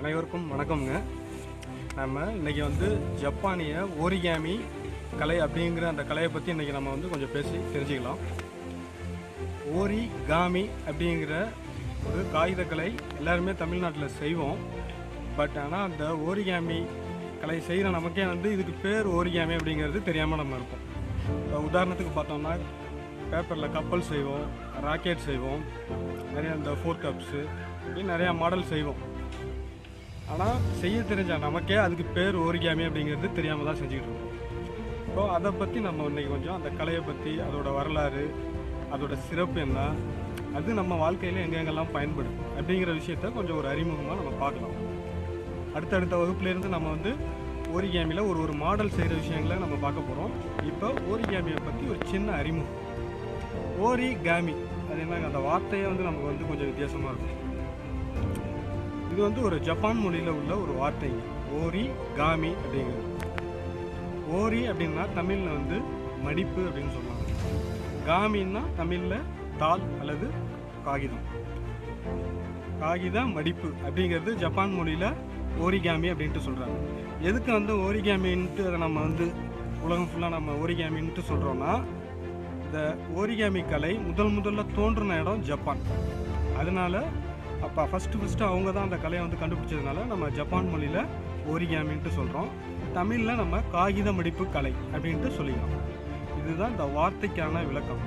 அனைவருக்கும் வணக்கம்ங்க. நம்ம இன்றைக்கி வந்து ஜப்பானிய ஓரிகாமி கலை அப்படிங்கிற அந்த கலையை பற்றி இன்றைக்கி நம்ம வந்து கொஞ்சம் பேசி தெரிஞ்சுக்கலாம். ஓரிகாமி அப்படிங்கிற ஒரு காகித கலை எல்லாருமே தமிழ்நாட்டில் செய்வோம். பட் ஆனால் அந்த ஓரிகாமி கலை செய்கிற நமக்கே வந்து இதுக்கு பேர் ஓரிகாமி அப்படிங்கிறது தெரியாமல் நம்ம இருப்போம் இப்போ உதாரணத்துக்கு பார்த்தோம்னா பேப்பரில் கப்பல் செய்வோம் ராக்கெட் செய்வோம் நிறைய இந்த ஃபோர் கப்ஸு இப்படி நிறையா மாடல் செய்வோம். ஆனால் செய்ய தெரிஞ்ச நமக்கே அதுக்கு பேர் ஓரிகாமி அப்படிங்கிறது தெரியாமல் தான் செஞ்சுக்கிட்டு இருக்கோம் ஸோ அதை பற்றி நம்ம இன்னைக்கு கொஞ்சம் அந்த கலையை பற்றி அதோட வரலாறு அதோட சிறப்பு என்ன அது நம்ம வாழ்க்கையில் எங்கெங்கெல்லாம் பயன்படும் அப்படிங்கிற விஷயத்த கொஞ்சம் ஒரு அறிமுகமாக நம்ம பார்க்கலாம். அடுத்தடுத்த வகுப்புலேருந்து நம்ம வந்து ஓரிகாமியில் ஒரு ஒரு மாடல் செய்கிற விஷயங்களை நம்ம பார்க்க போகிறோம் இப்போ ஓரிகாமியை பற்றி ஒரு சின்ன அறிமுகம். ஓரி கேமி அது என்னங்க? அந்த வார்த்தையே வந்து நமக்கு வந்து கொஞ்சம் வித்தியாசமாக இருக்கும். இது வந்து ஒரு ஜப்பான் மொழியில் உள்ள ஒரு வார்த்தைங்க ஓரி காமி அப்படிங்கிறது. ஓரி அப்படின்னா தமிழில் வந்து மடிப்பு அப்படின்னு சொல்லுவாங்க. காமின்னா தமிழில் தாள் அல்லது காகிதம். காகித மடிப்பு அப்படிங்கிறது ஜப்பான் மொழியில் ஓரிகாமி அப்படின்ட்டு சொல்கிறாங்க எதுக்கு வந்து ஓரிகாமின்ட்டு அதை நம்ம வந்து உலகம் ஃபுல்லாக நம்ம ஓரிகாமின்ட்டு சொல்கிறோன்னா இந்த ஓரிகாமி கலை முதல் முதல்ல தோன்றின இடம் ஜப்பான். அதனால அப்போ ஃபஸ்ட்டு ஃபஸ்ட்டு அவங்க தான் அந்த கலையை வந்து கண்டுபிடிச்சதுனால நம்ம ஜப்பான் மொழியில் ஓரிகாமின்ட்டு சொல்கிறோம் தமிழில் நம்ம காகித மடிப்பு கலை அப்படின்ட்டு சொல்லிக்கலாம் இதுதான் இந்த வார்த்தைக்கான விளக்கம்.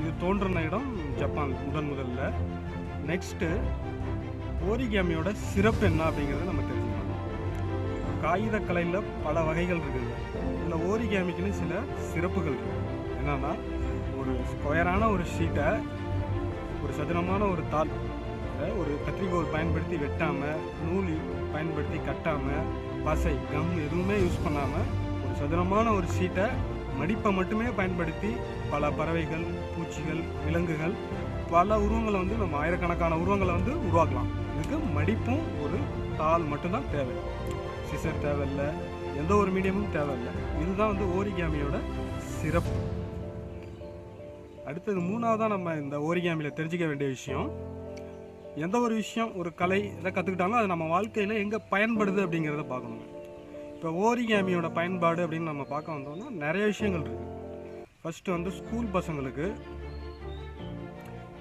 இது தோன்றின இடம் ஜப்பான் முதன் முதல்ல. நெக்ஸ்ட்டு ஓரிகாமியோட சிறப்பு என்ன அப்படிங்கிறத நம்ம தெரிஞ்சுக்கலாம். காகித கலையில் பல வகைகள் இருக்குது இந்த ஓரிகாமிக்குன்னு சில சிறப்புகள் இருக்குது என்னன்னா ஒரு ஸ்கொயரான ஒரு ஷீட்டை ஒரு சதுரமான ஒரு தாள் ஒரு கத்திரிக்கோல் பயன்படுத்தி வெட்டாமல் நூல் பயன்படுத்தி கட்டாமல் பசை கம் எதுவுமே யூஸ் பண்ணாமல் ஒரு சதுரமான ஒரு சீட்டை மடிப்பை மட்டுமே பயன்படுத்தி பல பறவைகள் பூச்சிகள் விலங்குகள் பல உருவங்களை வந்து நம்ம ஆயிரக்கணக்கான உருவங்களை வந்து உருவாக்கலாம். இதுக்கு மடிப்பும் ஒரு தாள் மட்டும்தான் தேவை. சிசர் தேவையில்லை எந்த ஒரு மீடியமும் தேவையில்லை. இதுதான் வந்து ஓரிகாமியோட சிறப்பு. அடுத்தது மூணாவதாக நம்ம இந்த ஓரிகாமியில் தெரிஞ்சிக்க வேண்டிய விஷயம் எந்த ஒரு விஷயம் ஒரு கலை எதை கற்றுக்கிட்டாலும் அது நம்ம வாழ்க்கையில் எங்கே பயன்படுது அப்படிங்கிறத பார்க்கணும் இப்போ ஓரிகேமியோட பயன்பாடு அப்படின்னு நம்ம பார்க்க வந்தோம்னா நிறைய விஷயங்கள் இருக்குது ஃபஸ்ட்டு வந்து ஸ்கூல் பசங்களுக்கு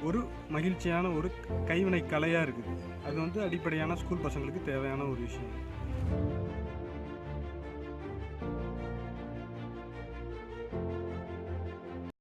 ஒரு மகிழ்ச்சியான ஒரு கைவினை கலையாக இருக்குது. அது வந்து அடிப்படையான ஸ்கூல் பசங்களுக்கு தேவையான ஒரு விஷயம்.